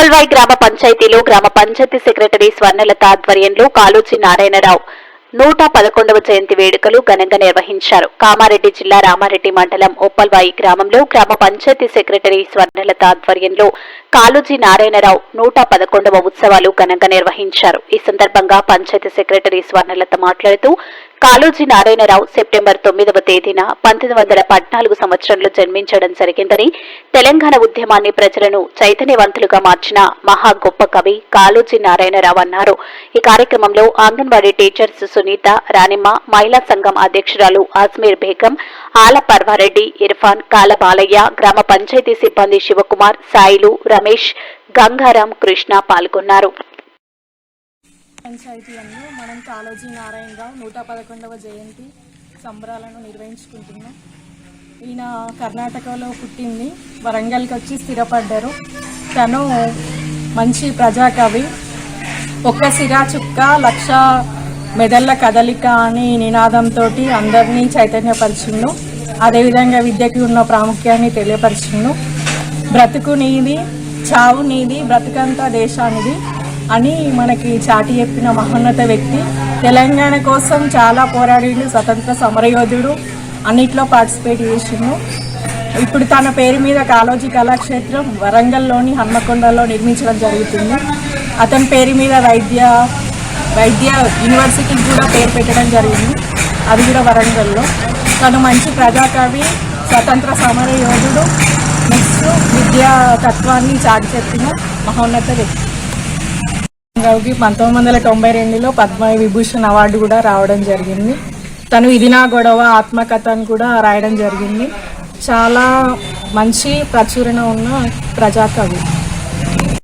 ఉప్పల్వాయి గ్రామ పంచాయతీలో గ్రామ పంచాయతీ సెక్రటరీ స్వర్ణలత ఆధ్వర్యంలో కాలోచి నారాయణరావు నూట పదకొండవ జయంతి వేడుకలు ఘనంగా నిర్వహించారు. కామారెడ్డి జిల్లా రామారెడ్డి మండలం ఉప్పల్వాయి గ్రామంలో గ్రామ పంచాయతీ సెక్రటరీ స్వర్ణలత ఆధ్వర్యంలో కాలుజీ నారాయణరావు నూట పదకొండవ ఉత్సవాలు ఘనంగా నిర్వహించారు. ఈ సందర్భంగా పంచాయతీ సెక్రటరీ స్వర్ణలత మాట్లాడుతూ కాళోజీ నారాయణరావు సెప్టెంబర్ తొమ్మిదవ తేదీన పంతొమ్మిది వందల పద్నాలుగు సంవత్సరంలో జన్మించడం జరిగిందని తెలంగాణ ఉద్యమాన్ని ప్రజలను చైతన్యవంతులుగా మార్చిన మహా గొప్ప కవి కాళోజీ నారాయణరావు అన్నారు. ఈ కార్యక్రమంలో అంగన్వాడీ టీచర్స్ సునీత రానిమ్మ మహిళా సంఘం అధ్యక్షురాలు అజ్మీర్ బేగం ఆల పర్వారెడ్డి ఇర్ఫాన్ కాల బాలయ్య గ్రామ పంచాయతీ సిబ్బంది శివకుమార్ సాయిలు రమేష్ గంగారాం కృష్ణ పాల్గొన్నారు. పంచాయతీలందు మనం కాళోజీ నారాయణరావు నూట పదకొండవ జయంతి సంబరాలను నిర్వహించుకుంటున్నాం. ఈయన కర్ణాటకలో పుట్టింది వరంగల్కి వచ్చి స్థిరపడ్డారు. తను మంచి ప్రజాకవి. ఒక్క సిరా చుక్క లక్ష మెదళ్ళ కదలిక అని నినాదంతో అందరినీ చైతన్యపరిచిండు. అదేవిధంగా విద్యకి ఉన్న ప్రాముఖ్యాన్ని తెలియపరిచిండు. బ్రతుకు నీది చావు నీది బ్రతుకంతా దేశానిది. అని మనకి చాటి చెప్పిన మహోన్నత వ్యక్తి తెలంగాణ కోసం చాలా పోరాడిండు స్వతంత్ర సమరయోధుడు అన్నిట్లో పార్టిసిపేట్ చేసిండు. ఇప్పుడు తన పేరు మీద కాళోజీ కళాక్షేత్రం వరంగల్లోని హన్మకొండలో నిర్మించడం జరుగుతుంది. అతని పేరు మీద వైద్య వైద్య యూనివర్సిటీకి కూడా పేరు పెట్టడం జరిగింది. అది కూడా వరంగల్లో. తను మంచి ప్రజాకవి స్వతంత్ర సమర యోధుడు నెక్స్ట్ విద్యా తత్వాన్ని చాటి చెప్పిన మహోన్నత వ్యక్తి. రావుకి పంతొమ్మిది వందల తొంభై రెండులో పద్మ విభూషణ్ అవార్డు కూడా రావడం జరిగింది. తను ఇది నా గొడవ ఆత్మకథను కూడా రాయడం జరిగింది. చాలా మంచి ప్రచురణ ఉన్న ప్రజాకవి.